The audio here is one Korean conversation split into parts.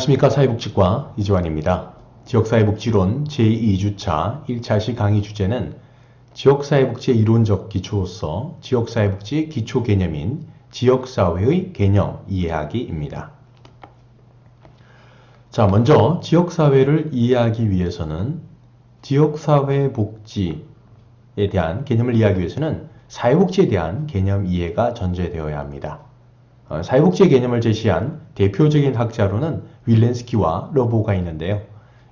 안녕하십니까 사회복지과 이지환입니다. 지역사회복지론 제2주차 1차시 강의 주제는 지역사회복지의 이론적 기초로서 지역사회복지 기초 개념인 지역사회의 개념 이해하기입니다. 자, 먼저 지역사회를 이해하기 위해서는 지역사회 복지에 대한 개념을 이해하기 위해서는 사회복지에 대한 개념 이해가 전제되어야 합니다. 어, 사회복지의 개념을 제시한 대표적인 학자로는 윌렌스키와 러보가 있는데요.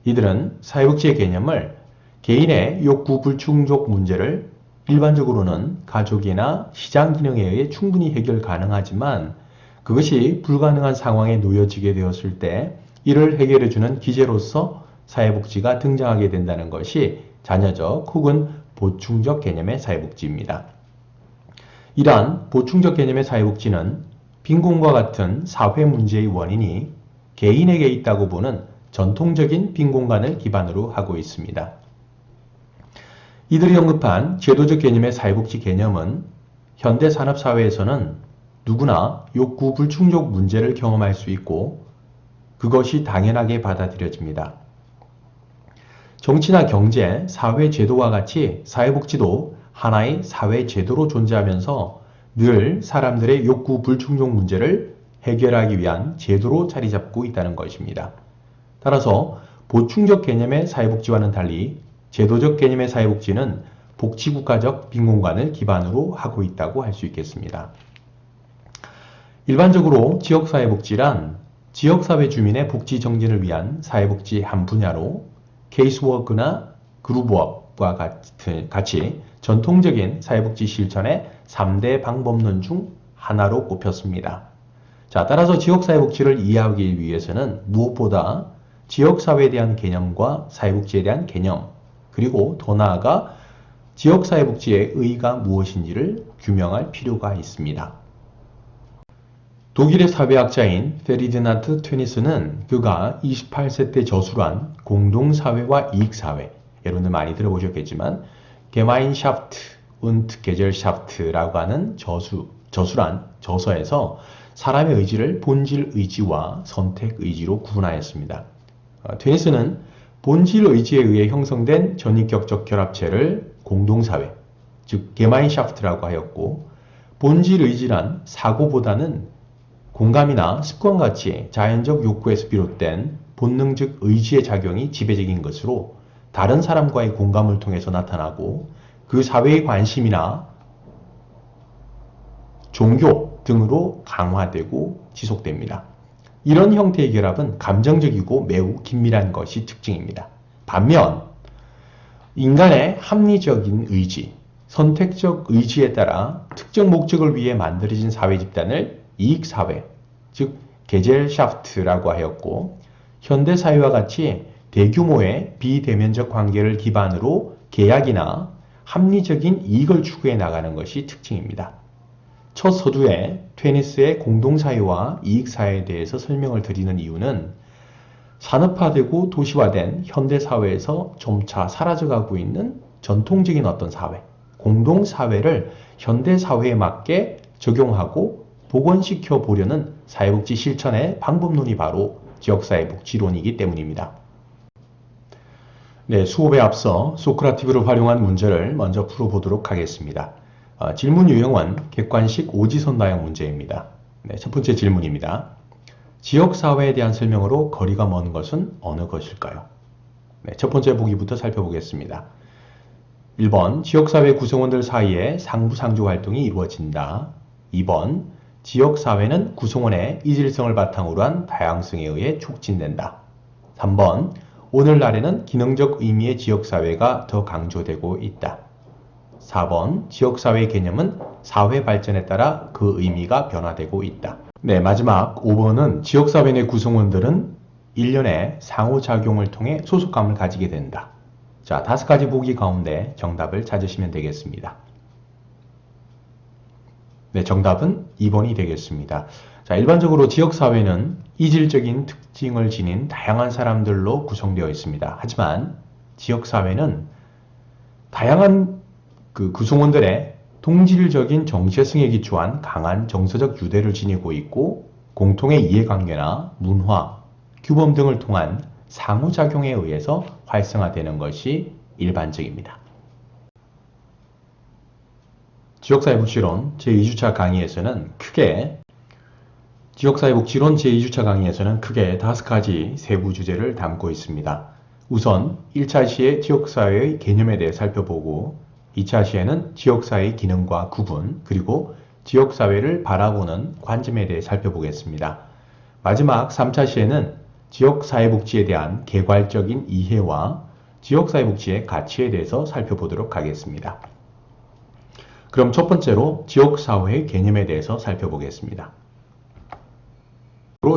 이들은 사회복지의 개념을 개인의 욕구 불충족 문제를 일반적으로는 가족이나 시장 기능에 의해 충분히 해결 가능하지만 그것이 불가능한 상황에 놓여지게 되었을 때 이를 해결해주는 기제로서 사회복지가 등장하게 된다는 것이 자녀적 혹은 보충적 개념의 사회복지입니다. 이러한 보충적 개념의 사회복지는 빈곤과 같은 사회 문제의 원인이 개인에게 있다고 보는 전통적인 빈곤관을 기반으로 하고 있습니다. 이들이 언급한 제도적 개념의 사회복지 개념은 현대 산업사회에서는 누구나 욕구 불충족 문제를 경험할 수 있고 그것이 당연하게 받아들여집니다. 정치나 경제, 사회 제도와 같이 사회복지도 하나의 사회 제도로 존재하면서 늘 사람들의 욕구 불충족 문제를 해결하기 위한 제도로 자리 잡고 있다는 것입니다. 따라서 보충적 개념의 사회복지와는 달리 제도적 개념의 사회복지는 복지국가적 빈곤관을 기반으로 하고 있다고 할 수 있겠습니다. 일반적으로 지역사회복지란 지역사회 주민의 복지 정진을 위한 사회복지 한 분야로 케이스워크나 그룹워크와 같이 전통적인 사회복지 실천의 3대 방법론 중 하나로 꼽혔습니다. 자, 따라서 지역사회복지를 이해하기 위해서는 무엇보다 지역사회에 대한 개념과 사회복지에 대한 개념, 그리고 더 나아가 지역사회복지의 의의가 무엇인지를 규명할 필요가 있습니다. 독일의 사회학자인 페리드나트 트니스는 그가 28세 때 저술한 공동사회와 이익사회, 여러분들 많이 들어보셨겠지만 게마인샤프트 und 게젤샤프트라고 하는 저수, 저술한 저서에서 사람의 의지를 본질 의지와 선택 의지로 구분하였습니다. 어, 트니스는 본질 의지에 의해 형성된 전위격적 결합체를 공동사회, 즉 게마인샤프트라고 하였고 본질 의지란 사고보다는 공감이나 습관같이 자연적 욕구에서 비롯된 본능적 의지의 작용이 지배적인 것으로 다른 사람과의 공감을 통해서 나타나고 그 사회의 관심이나 종교 등으로 강화되고 지속됩니다. 이런 형태의 결합은 감정적이고 매우 긴밀한 것이 특징입니다. 반면 인간의 합리적인 의지, 선택적 의지에 따라 특정 목적을 위해 만들어진 사회 집단을 이익사회, 즉 게젤샤프트라고 하였고 현대 사회와 같이 대규모의 비대면적 관계를 기반으로 계약이나 합리적인 이익을 추구해 나가는 것이 특징입니다. 첫 서두에 테니스의 공동사회와 이익사회에 대해서 설명을 드리는 이유는 산업화되고 도시화된 현대사회에서 점차 사라져가고 있는 전통적인 어떤 사회, 공동사회를 현대사회에 맞게 적용하고 복원시켜 보려는 사회복지 실천의 방법론이 바로 지역사회복지론이기 때문입니다. 네, 수업에 앞서 소크라티브를 활용한 문제를 먼저 풀어보도록 하겠습니다. 어, 질문 유형은 객관식 오지선 나형 문제입니다. 네, 첫 번째 질문입니다. 지역사회에 대한 설명으로 거리가 먼 것은 어느 것일까요? 네, 첫 번째 보기부터 살펴보겠습니다. 1번 지역사회 구성원들 사이에 상부상조 활동이 이루어진다. 2번 지역사회는 구성원의 이질성을 바탕으로 한 다양성에 의해 촉진된다. 3번 오늘날에는 기능적 의미의 지역사회가 더 강조되고 있다. 4번 지역사회 개념은 사회 발전에 따라 그 의미가 변화되고 있다. 네, 마지막 5번은 지역사회 내 구성원들은 일련의 상호작용을 통해 소속감을 가지게 된다. 자, 다섯 가지 보기 가운데 정답을 찾으시면 되겠습니다. 네, 정답은 2번이 되겠습니다. 자, 일반적으로 지역사회는 이질적인 특징을 지닌 다양한 사람들로 구성되어 있습니다. 하지만 지역사회는 다양한 그 구성원들의 동질적인 정체성에 기초한 강한 정서적 유대를 지니고 있고 공통의 이해관계나 문화, 규범 등을 통한 상호작용에 의해서 활성화되는 것이 일반적입니다. 지역사회복지론 제2주차 강의에서는 크게 지역사회복지론 제2주차 강의에서는 크게 다섯 가지 세부 주제를 담고 있습니다. 우선 1차 시에 지역사회의 개념에 대해 살펴보고 2차 시에는 지역사회의 기능과 구분 그리고 지역사회를 바라보는 관점에 대해 살펴보겠습니다. 마지막 3차 시에는 지역사회복지에 대한 개괄적인 이해와 지역사회복지의 가치에 대해서 살펴보도록 하겠습니다. 그럼 첫 번째로 지역사회의 개념에 대해서 살펴보겠습니다.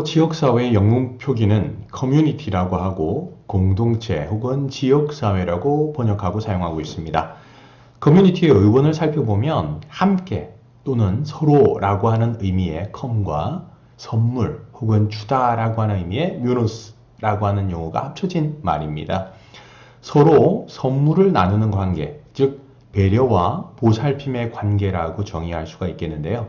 지역사회의 영문 표기는 커뮤니티라고 하고 공동체 혹은 지역사회라고 번역하고 사용하고 있습니다. 커뮤니티의 의원을 살펴보면 함께 또는 서로라고 하는 의미의 컴과 선물 혹은 주다라고 하는 의미의 뮤누스라고 하는 용어가 합쳐진 말입니다. 서로 선물을 나누는 관계, 즉 배려와 보살핌의 관계라고 정의할 수가 있겠는데요.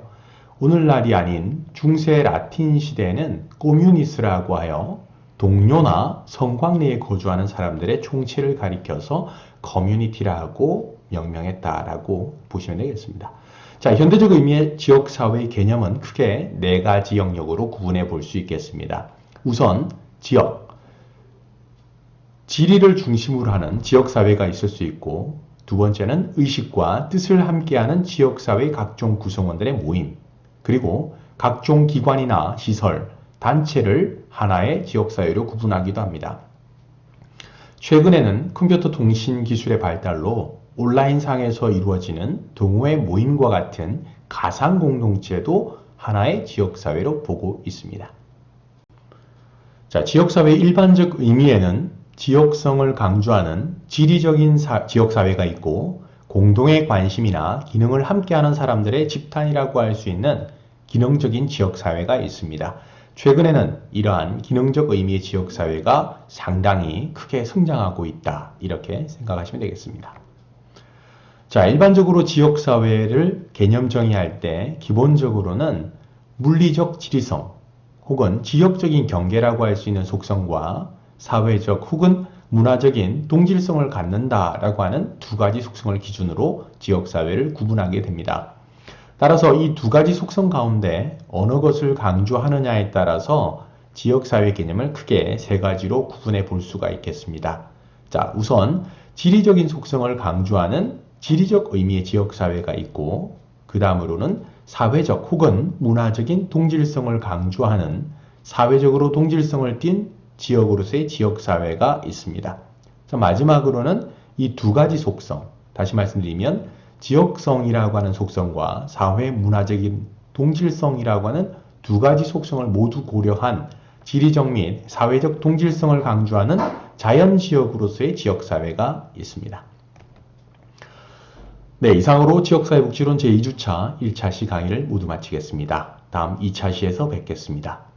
오늘날이 아닌 중세 라틴 시대에는 꼬뮤니스라고 하여 동료나 성곽리에 거주하는 사람들의 총체를 가리켜서 커뮤니티라고 명명했다라고 보시면 되겠습니다. 자, 현대적 의미의 지역사회 개념은 크게 네 가지 영역으로 구분해 볼 수 있겠습니다. 우선 지역, 지리를 중심으로 하는 지역사회가 있을 수 있고 두 번째는 의식과 뜻을 함께하는 지역사회 각종 구성원들의 모임 그리고 각종 기관이나 시설, 단체를 하나의 지역사회로 구분하기도 합니다. 최근에는 컴퓨터 통신 기술의 발달로 온라인상에서 이루어지는 동호회 모임과 같은 가상 공동체도 하나의 지역사회로 보고 있습니다. 자, 지역사회의 일반적 의미에는 지역성을 강조하는 지리적인 사, 지역사회가 있고 공동의 관심이나 기능을 함께하는 사람들의 집단이라고 할 수 있는 기능적인 지역사회가 있습니다. 최근에는 이러한 기능적 의미의 지역사회가 상당히 크게 성장하고 있다. 이렇게 생각하시면 되겠습니다. 자, 일반적으로 지역사회를 개념 정의할 때 기본적으로는 물리적 지리성 혹은 지역적인 경계라고 할 수 있는 속성과 사회적 혹은 문화적인 동질성을 갖는다라고 하는 두 가지 속성을 기준으로 지역사회를 구분하게 됩니다. 따라서 이 두 가지 속성 가운데 어느 것을 강조하느냐에 따라서 지역사회 개념을 크게 세 가지로 구분해 볼 수가 있겠습니다. 자, 우선 지리적인 속성을 강조하는 지리적 의미의 지역사회가 있고 그 다음으로는 사회적 혹은 문화적인 동질성을 강조하는 사회적으로 동질성을 띤 지역으로서의 지역사회가 있습니다. 자, 마지막으로는 이 두 가지 속성, 다시 말씀드리면 지역성이라고 하는 속성과 사회 문화적인 동질성이라고 하는 두 가지 속성을 모두 고려한 지리적 및 사회적 동질성을 강조하는 자연지역으로서의 지역사회가 있습니다. 네, 이상으로 지역사회복지론 제2주차 1차 시 강의를 모두 마치겠습니다. 다음 2차 시에서 뵙겠습니다.